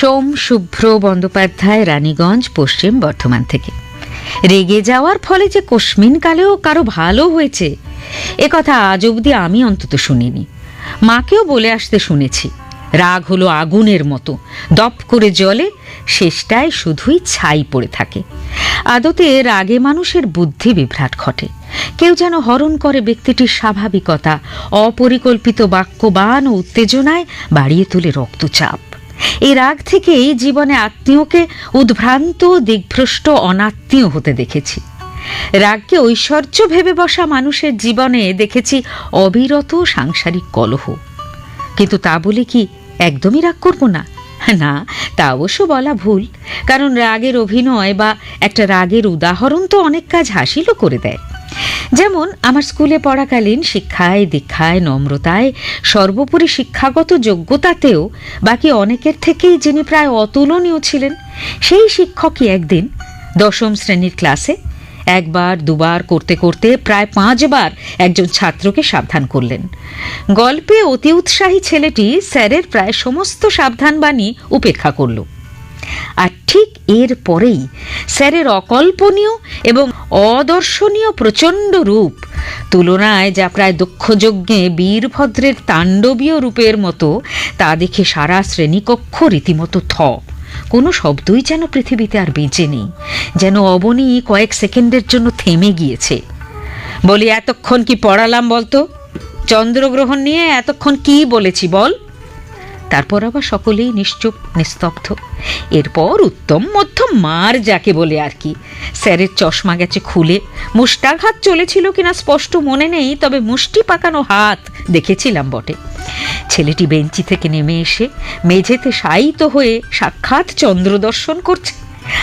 সোম শুভ্র বন্দ্যোপাধ্যায়, রানীগঞ্জ, পশ্চিম বর্ধমান থেকে। রেগে যাওয়ার ফলে যে কস্মিন কালেও কারও ভালো হয়েছে, এ কথা আজ অবধি আমি অন্তত শুনিনি। মাকেও বলে আসতে শুনেছি, রাগ হলো আগুনের মতো, দপ করে জলে শেষটায় শুধুই ছাই পড়ে থাকে। আদতে রাগে মানুষের বুদ্ধি বিভ্রাট ঘটে। কেউ যেন হরণ করে ব্যক্তিটির স্বাভাবিকতা, অপরিকল্পিত বাক্যবান ও উত্তেজনায় বাড়িয়ে তোলে রক্তচাপ। এই রাগ থেকেই জীবনে আত্মীয়কে উদ্ভ্রান্ত, দিগ্ভ্রষ্ট, অনাত্মীয় হতে দেখেছি। রাগকে ঐশ্বর্য ভেবে বসা মানুষের জীবনে দেখেছি অবিরত সাংসারিক কলহ। কিন্তু তা বলে কি একদমই রাগ করব না? না, তা অবশ্য বলা ভুল। কারণ রাগের অভিনয় বা একটা রাগের উদাহরণ তো অনেক কাজ হাসিলও করে দেয়। যেমন, আমার স্কুলে পড়াকালীন শিক্ষায়, দীক্ষায়, নম্রতায় সর্বোপরি শিক্ষাগত যোগ্যতাতেও বাকি অনেকের থেকেই যিনি প্রায় অতুলনীয় ছিলেন, সেই শিক্ষকই একদিন দশম শ্রেণির ক্লাসে একবার, দুবার করতে করতে প্রায় পাঁচবার একজন ছাত্রকে সাবধান করলেন। গল্পে অতি উৎসাহী ছেলেটি স্যারের প্রায় সমস্ত সাবধানবাণী উপেক্ষা করল। আর ঠিক এর পরেই স্যারের অকল্পনীয় এবং অদর্শনীয় প্রচণ্ড রূপ, তুলনায় যা প্রায় দক্ষযজ্ঞে বীরভদ্রের তাণ্ডবীয় রূপের মতো, তা দেখে সারা শ্রেণীকক্ষ রীতিমতো থ। কোনো শব্দই যেন পৃথিবীতে আর বেঁচে নেই, যেন অবনী কয়েক সেকেন্ডের জন্য থেমে গিয়েছে। বলি, এতক্ষণ কি পড়ালাম বলতো? চন্দ্রগ্রহণ নিয়ে এতক্ষণ কি বলেছি বল? তারপর আবার সকলেই নিশ্চুপ, নিস্তব্ধ। এরপর উত্তম মধ্যম মার যাকে বলে আর কি। স্যারের চশমা গেছে খুলে। মুষ্টাঘাত চলেছিল কিনা স্পষ্ট মনে নেই, তবে মুষ্টি পাকানো হাত দেখেছিলাম বটে। ছেলেটি বেঞ্চি থেকে নেমে এসে মেঝেতে শায়িত হয়ে সাক্ষাৎ চন্দ্র দর্শন করছে।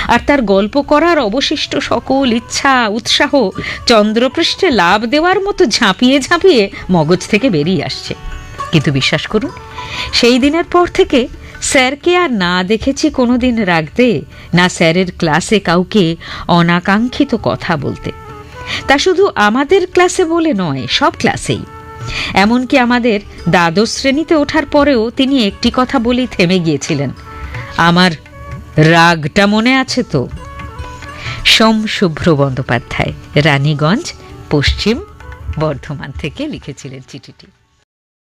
আর তার গল্প করার অবশিষ্ট সকল ইচ্ছা, উৎসাহ চন্দ্রপৃষ্ঠে লাভ দেওয়ার মতো ঝাঁপিয়ে ঝাঁপিয়ে মগজ থেকে বেরিয়ে আসছে। কিন্তু বিশ্বাস করুন, সেই দিনের পর থেকে স্যারকে আর না দেখেছি কোনোদিন রাখতে না স্যারের ক্লাসে কাউকে অনাকাঙ্ক্ষিত কথা বলতে। তা শুধু আমাদের ক্লাসে বলে নয়, সব ক্লাসেই। এমনকি আমাদের দ্বাদশ শ্রেণীতে ওঠার পরেও তিনি একটি কথা বলেই থেমে গিয়েছিলেন। আমার রাগটা মনে আছে তো? সোম শুভ্র বন্দ্যোপাধ্যায়, রানীগঞ্জ, পশ্চিম বর্ধমান থেকে লিখেছিলেন চিঠিটি।